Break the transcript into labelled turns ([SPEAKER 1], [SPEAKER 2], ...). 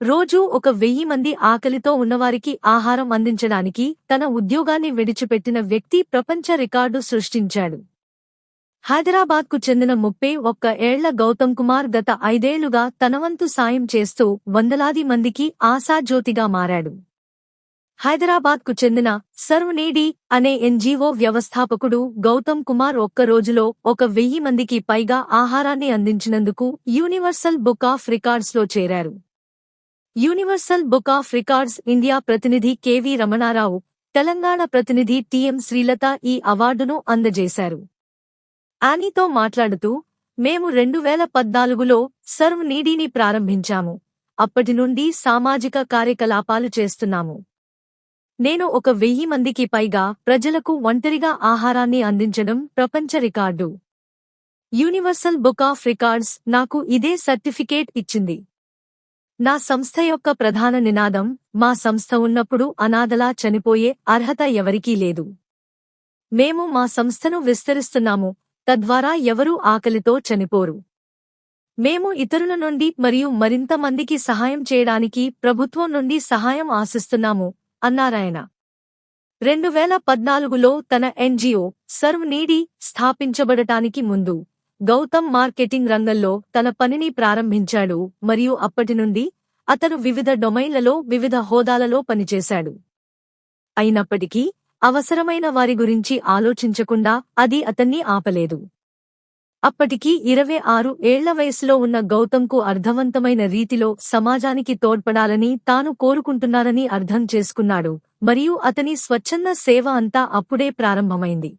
[SPEAKER 1] రోజూ ఒక వెయ్యి మంది ఆకలితో ఉన్నవారికి ఆహారం అందించడానికి తన ఉద్యోగాన్ని విడిచిపెట్టిన వ్యక్తి ప్రపంచ రికార్డు సృష్టించాడు. హైదరాబాద్కు చెందిన ముప్పై ఒక్క ఏళ్ళ గౌతమ్ కుమార్ గత ఐదేళ్ళుగా తనవంతు సాయం చేస్తూ వందలాది మందికి ఆశాజ్యోతిగా మారాడు. హైదరాబాద్కు చెందిన సర్వనేడి అనే ఎన్జీఓ వ్యవస్థాపకుడు గౌతమ్ కుమార్ ఒక్క రోజులో ఒక వెయ్యి మందికి పైగా ఆహారాన్ని అందించినందుకు యూనివర్సల్ బుక్ ఆఫ్ రికార్డ్స్లో చేరారు. Universal book of records India ప్రతినిధి కెవి రమణారావు తెలంగాణ ప్రతినిధి టిఎం శ్రీలత ఈ అవార్డును అందజేశారు. ఆనీతో మాట్లాడుతూ మేము రెండు వేల పద్నాలుగులో సర్వ్ నీడీని ప్రారంభించాము. అప్పటి నుండి సామాజిక కార్యకలాపాలు చేస్తున్నాము. నేను ఒక వెయ్యి మందికి పైగా ప్రజలకు ఒంటరిగా ఆహారాన్ని అందించడం ప్రపంచ record. Universal book of records నాకు ఇదే సర్టిఫికేట్ ఇచ్చింది. నా సంస్థ యొక్క ప్రధాన నినాదం మా సంస్థ ఉన్నప్పుడు అనాథలా చనిపోయే అర్హత ఎవరికీ లేదు. మేము మా సంస్థను విస్తరిస్తున్నాము తద్వారా ఎవరూ ఆకలితో చనిపోరు. మేము ఇతరుల నుండి మరియు మరింత మందికి సహాయం చేయడానికి ప్రభుత్వం నుండి సహాయం ఆశిస్తున్నాము అన్నారాయన రెండు వేల పద్నాలుగులో తన ఎన్జిఓ సర్వ్ నీడి స్థాపించబడటానికి ముందు గౌతమ్ మార్కెటింగ్ రంగంలో తన పనిని ప్రారంభించాడు మరియు అప్పటి నుండి అతను వివిధ డొమైన్లలో వివిధ హోదాలలో పనిచేశాడు. అయినప్పటికీ అవసరమైన వారి గురించి ఆలోచించకుండా అది అతన్ని ఆపలేదు. అప్పటికి ఇరవై ఆరు ఏళ్ళ వయసులో ఉన్న గౌతమ్కు అర్థవంతమైన రీతిలో సమాజానికి తోడ్పడాలని తాను కోరుకుంటున్నానని అర్థం చేసుకున్నాడు మరియు అతని స్వచ్ఛంద సేవ అంతా అప్పుడే ప్రారంభమైంది.